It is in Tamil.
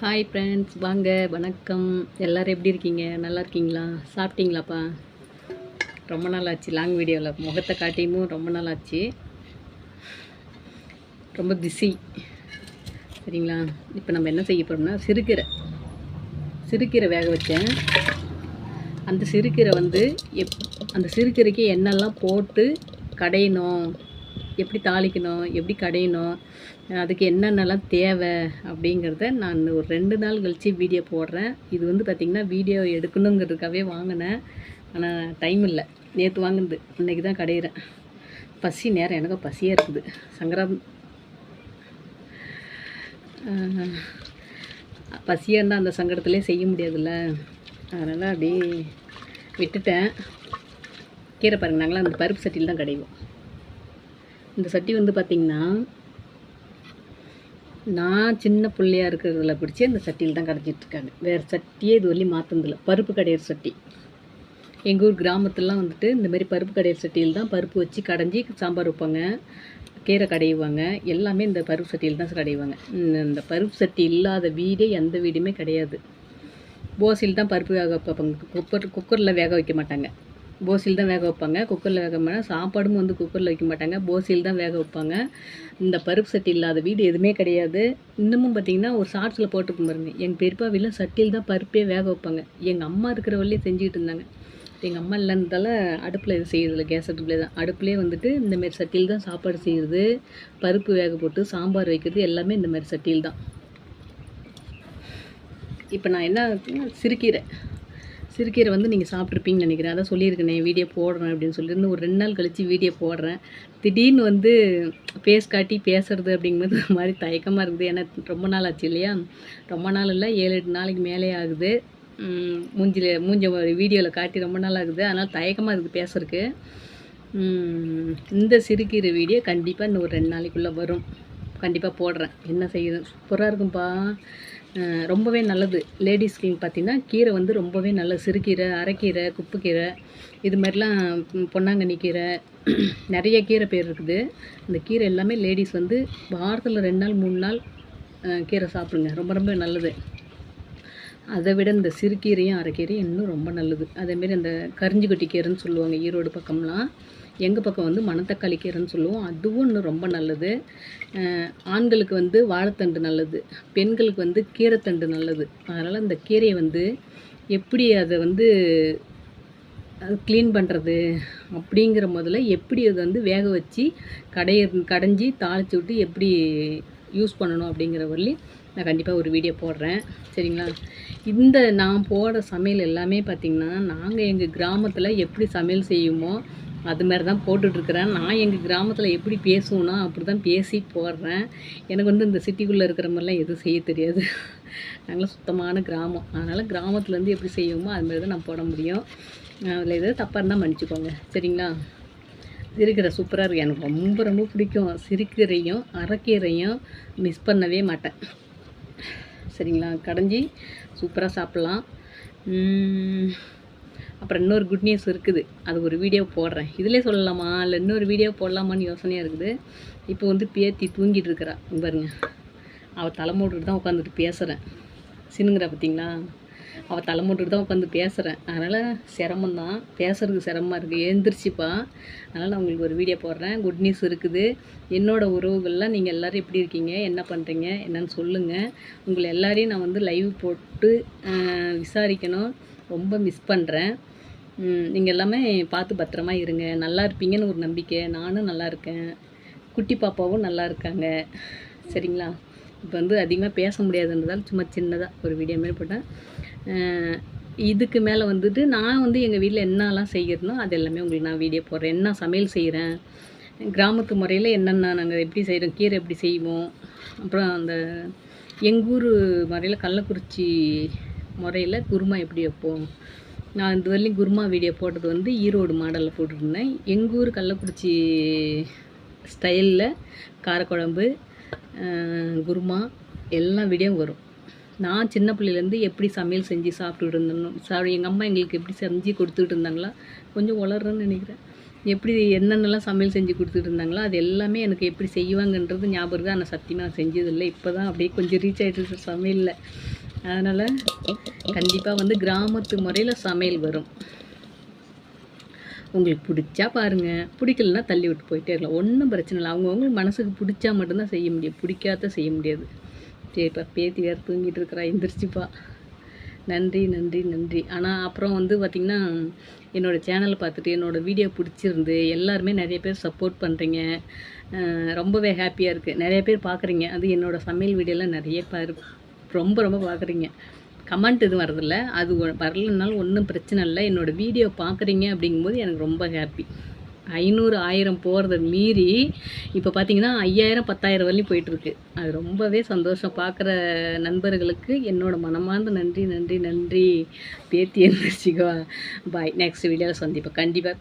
ஹாய் ஃப்ரெண்ட்ஸ் வாங்க வணக்கம். எல்லோரும் எப்படி இருக்கீங்க? நல்லா இருக்கீங்களா? சாப்பிட்டீங்களாப்பா? ரொம்ப நாள் ஆச்சு லாங் வீடியோவில் முகத்தை காட்டியும் ரொம்ப நாள் ஆச்சு ரொம்ப பிஸி சரிங்களா? இப்போ நம்ம என்ன செய்ய போகிறோம்னா சிறுகீரை. சிறுகீரை வேக வச்சேன். அந்த சிறுகீரை வந்து எப் அந்த சிறுகீரைக்கு என்னெல்லாம் போட்டு கடையணும். எப்படி தாளிக்கணும் எப்படி கடையணும் அதுக்கு என்னென்னலாம் தேவை அப்படிங்கிறத நான் ஒரு ரெண்டு நாள் கழித்து வீடியோ போடுறேன். இது வந்து பார்த்திங்கன்னா வீடியோ எடுக்கணுங்கிறதுக்காகவே வாங்கினேன். ஆனால் டைம் இல்லை. நேற்று வாங்கினது. இன்றைக்கி தான் கடையிறேன். பசி நேரம். எனக்கு பசியாக இருக்குது. சங்கரம் பசியாக இருந்தால் அந்த சங்கடத்துலேயே செய்ய முடியாதுல்ல. அதனால் அப்படியே விட்டுட்டேன். கீரை பாருங்கள் நாங்களாம் அந்த பருப்பு சட்டியில் தான் கடைவோம். இந்த சட்டி வந்து பார்த்திங்கன்னா நான் சின்ன பிள்ளையா இருக்கிறதுல பிடிச்சி அந்த சட்டியில் தான் கடைஞ்சிட்ருக்காங்க வேறு சட்டியே இது வரலையும் மாற்றினதில்ல பருப்பு கடையிற சட்டி. எங்கள் ஊர் கிராமத்துலலாம் வந்துட்டு இந்தமாரி பருப்பு கடையிற சட்டியில் தான் பருப்பு வச்சு கடைஞ்சி சாம்பார் வைப்பாங்க. கீரை கடையுவாங்க. எல்லாமே இந்த பருப்பு சட்டியில் தான் கடையுவாங்க. இந்த பருப்பு சட்டி இல்லாத வீடே எந்த வீடுமே கிடையாது. போசில் தான் பருப்பு வேக வைப்பாங்க. குக்கர் குக்கரில் வேக வைக்க மாட்டாங்க. போசியில் தான் வேக வைப்பாங்க. குக்கரில் வேக மாட்டாங்க. சாப்பாடும் வந்து குக்கரில் வைக்க மாட்டாங்க. போசியில் தான் வேக வைப்பாங்க. இந்த பருப்பு சட்டி இல்லாத வீடு எதுவுமே கிடையாது. இன்னமும் பார்த்திங்கன்னா ஒரு ஷார்ட்ஸில் போட்டுருக்கும் பாருங்க. எங்கள் பெரியப்பா வீட்டில் சட்டியில் தான் பருப்பே வேக வைப்பாங்க. எங்கள் அம்மா இருக்கிற வழியே செஞ்சுக்கிட்டு இருந்தாங்க. எங்கள் அம்மா இல்லைன்றதால அடுப்பில் இது செய்யறதில்ல. கேஸ் அடுப்பில் தான். அடுப்புலேயே வந்துட்டு இந்தமாரி சட்டியில் தான் சாப்பாடு செய்கிறது பருப்பு வேக போட்டு சாம்பார் வைக்கிறது எல்லாமே இந்தமாரி சட்டியில் தான். இப்போ நான் என்ன சிறுக்கீரை சிறுக்கீரை வந்து நீங்கள் சாப்பிட்ருப்பீங்கன்னு நினைக்கிறேன். அதான் சொல்லியிருக்கேன் வீடியோ போடுறேன் அப்படின்னு சொல்லியிருந்து ஒரு ரெண்டு நாள் கழித்து வீடியோ போடுறேன். திடீர்னு வந்து பேஸ் காட்டி பேசுறது அப்படிங்கும்போது ஒரு மாதிரி தயக்கமாக இருக்குது. ஏன்னா ரொம்ப நாள் ஆச்சு இல்லையா? ரொம்ப நாள் இல்லை ஏழு எட்டு நாளைக்கு மேலே ஆகுது. மூஞ்சில் மூஞ்ச வீடியோவில் காட்டி ரொம்ப நாள் ஆகுது. அதனால் தயக்கமாக இருக்குது பேசுறதுக்கு. இந்த சிறுகீரை வீடியோ கண்டிப்பாக இன்னும் ஒரு ரெண்டு நாளைக்குள்ளே வரும். கண்டிப்பாக போடுறேன். என்ன செய்யுது? சூப்பராக இருக்கும்ப்பா ரொம்பவே நல்லது. லேடிஸ்க்கு பார்த்திங்கன்னா கீரை வந்து ரொம்பவே நல்லது சிறுகீரை அரைக்கீரை குப்பைக்கீரை இது மாதிரிலாம் பொன்னாங்கண்ணி கீரை நிறைய கீரை பேர் இருக்குது. இந்த கீரை எல்லாமே லேடிஸ் வந்து வாரத்தில் ரெண்டு நாள் மூணு நாள் கீரை சாப்பிடுங்க. ரொம்ப ரொம்ப நல்லது. அதை விட இந்த சிறுகீரையும் அரைக்கீரையும் இன்னும் ரொம்ப நல்லது. அதேமாரி அந்த கரிஞ்சி கொட்டி கீரைன்னு சொல்லுவாங்க ஈரோடு பக்கம்லாம். எங்கள் பக்கம் வந்து மணத்தக்காளி கீரைன்னு சொல்லுவோம். அதுவும் இன்னும் ரொம்ப நல்லது. ஆண்களுக்கு வந்து வாழைத்தண்டு நல்லது. பெண்களுக்கு வந்து கீரைத்தண்டு நல்லது. அதனால் இந்த கீரையை வந்து எப்படி அதை வந்து க்ளீன் பண்ணுறது அப்படிங்கிற முதல்ல எப்படி அதை வந்து வேக வச்சு கடைய கடைஞ்சி தாளித்து விட்டு எப்படி யூஸ் பண்ணணும் அப்படிங்கிற வழி நான் கண்டிப்பாக ஒரு வீடியோ போடுறேன். சரிங்களா? இந்த நான் போடுற சமையல் எல்லாமே பார்த்திங்கன்னா நாங்கள் எங்கள் கிராமத்தில் எப்படி சமையல் செய்யுமோ அது மாதிரி தான் போட்டுட்ருக்குறேன். நான் எங்கள் கிராமத்தில் எப்படி பேசுவேனோ அப்படி தான் பேசி போடுறேன். எனக்கு வந்து இந்த சிட்டிக்குள்ளே இருக்கிற மாதிரிலாம் எதுவும் செய்ய தெரியாது. நாங்களாம் சுத்தமான கிராமம். அதனால் கிராமத்துலேருந்து எப்படி செய்வோமோ அது மாதிரி தான் நான் போட முடியும். அதில் எதாவது தப்பாக இருந்தால் மன்னிச்சிக்கோங்க. சரிங்களா? இருக்கிற சூப்பராக இருக்கும் எனக்கு ரொம்ப ரொம்ப பிடிக்கும். சிறுகீரையும் அரைக்கீரையும் மிஸ் பண்ணவே மாட்டேன். சரிங்களா? கடைஞ்சி சூப்பராக சாப்பிட்லாம். அப்புறம் இன்னொரு குட் நியூஸ் இருக்குது. அது ஒரு வீடியோ போடுறேன். இதிலே சொல்லலாமா? இல்லை இன்னொரு வீடியோ போடலாமான்னு யோசனையாக இருக்குது. இப்போ வந்து பேத்தி தூங்கிட்டு இருக்கிறா. பாருங்க. அவள் தலைமூட்டுட்டு தான் உட்காந்துட்டு பேசுகிறேன் சின்னுங்கிறா பார்த்தீங்களா அவள் தலைமுட்டுட்டு தான் உட்காந்து பேசுகிறேன் அதனால் சிரமந்தான் பேசுகிறதுக்கு சிரமமாக இருக்குது எழுந்திரிச்சிப்பா. அதனால் நான் உங்களுக்கு ஒரு வீடியோ போடுறேன். குட் நியூஸ் இருக்குது. என்னோடய உறவுகள்லாம் நீங்கள் எல்லோரும் எப்படி இருக்கீங்க? என்ன பண்ணுறீங்க என்னன்னு சொல்லுங்கள் உங்களை எல்லாரையும் நான் வந்து லைவ் போட்டு விசாரிக்கணும். ரொம்ப மிஸ் பண்ணுறேன் நீங்கள் எல்லாமே பார்த்து பத்திரமா இருங்க. நல்லா இருப்பீங்கன்னு ஒரு நம்பிக்கை. நானும் நல்லா இருக்கேன். குட்டி பாப்பாவும் நல்லா இருக்காங்க. சரிங்களா? இப்போ வந்து அதிகமாக பேச முடியாதுன்றதால் சும்மா சின்னதாக ஒரு வீடியோ மாரி போட்டேன். இதுக்கு மேலே வந்துட்டு நான் வந்து எங்கள் வீட்டில் என்னெல்லாம் செய்கிறனோ அது எல்லாமே உங்களுக்கு நான் வீடியோ போடுறேன். என்ன சமையல் செய்கிறேன் கிராமத்து முறையில் என்னென்ன நாங்கள் எப்படி செய்கிறோம் கீரை எப்படி செய்வோம்? அப்புறம் அந்த எங்கள் ஊர் முறையில் கள்ளக்குறிச்சி முறையில் குருமா எப்படி வைப்போம்? நான் இது வரலையும் குருமா வீடியோ போட்டது வந்து ஈரோடு மாடலில் போட்டுருந்தேன். எங்கள் ஊர் கள்ளக்குறிச்சி ஸ்டைலில் காரக்குழம்பு குருமா எல்லா வீடியோவும் வரும். நான் சின்ன பிள்ளையிலேருந்து எப்படி சமையல் செஞ்சு சாப்பிட்டுட்டு இருந்தேன் சாரி எங்கள் அம்மா எங்களுக்கு எப்படி செஞ்சு கொடுத்துட்டு இருந்தாங்களா கொஞ்சம் வளர்றேன்னு நினைக்கிறேன். எப்படி என்னென்னலாம் சமையல் செஞ்சு கொடுத்துட்டு இருந்தாங்களோ அது எல்லாமே எனக்கு எப்படி செய்வாங்கன்றது ஞாபகம் இருக்குது ஆனால் சத்தியமாக நான் செஞ்சதில்லை. இப்போ தான் அப்படியே கொஞ்சம் ரீச் ஆகிட்டு சமையலில். அதனால் கண்டிப்பாக வந்து கிராமத்து முறையில் சமையல் வரும். உங்களுக்கு பிடிச்சா பாருங்கள் பிடிக்கலனா தள்ளி விட்டு போயிட்டே இருக்கலாம். ஒன்றும் பிரச்சனை இல்லை. அவங்கவுங்களுக்கு மனசுக்கு பிடிச்சா மட்டும்தான் செய்ய முடியும். பிடிக்காத செய்ய முடியாது. சரிப்பா பேத்தி வேறு தூங்கிட்டு இருக்கிறா எந்திரிச்சுப்பா. நன்றி நன்றி நன்றி. ஆனால் அப்புறம் வந்து பார்த்திங்கன்னா என்னோடய சேனலை பார்த்துட்டு என்னோடய வீடியோ பிடிச்சிருந்து எல்லாருமே நிறைய பேர் சப்போர்ட் பண்ணுறீங்க ரொம்பவே ஹாப்பியாக இருக்குது நிறைய பேர் பார்க்குறீங்க அது என்னோடய சமையல் வீடியோலாம் நிறைய பாரு ரொம்ப ரொம்ப பார்க்குறீங்க கமெண்ட் எதுவும் வரதில்ல அது வரலனாலும் வரலைனாலும் ஒன்றும் பிரச்சனை இல்லை. என்னோடய வீடியோ பார்க்குறீங்க அப்படிங்கும்போது எனக்கு ரொம்ப ஹாப்பி ஐநூறு ஆயிரம் போகிறத மீறி இப்போ பார்த்தீங்கன்னா ஐயாயிரம் பத்தாயிரம் வரலையும் போயிட்டுருக்கு. அது ரொம்பவே சந்தோஷம். பார்க்குற நண்பர்களுக்கு என்னோடய மனமார்ந்த நன்றி நன்றி நன்றி. பேத்தி எழுந்திரிச்சிக்கோ பாய். நெக்ஸ்ட் வீடியோவில் சந்திப்பேன் கண்டிப்பாக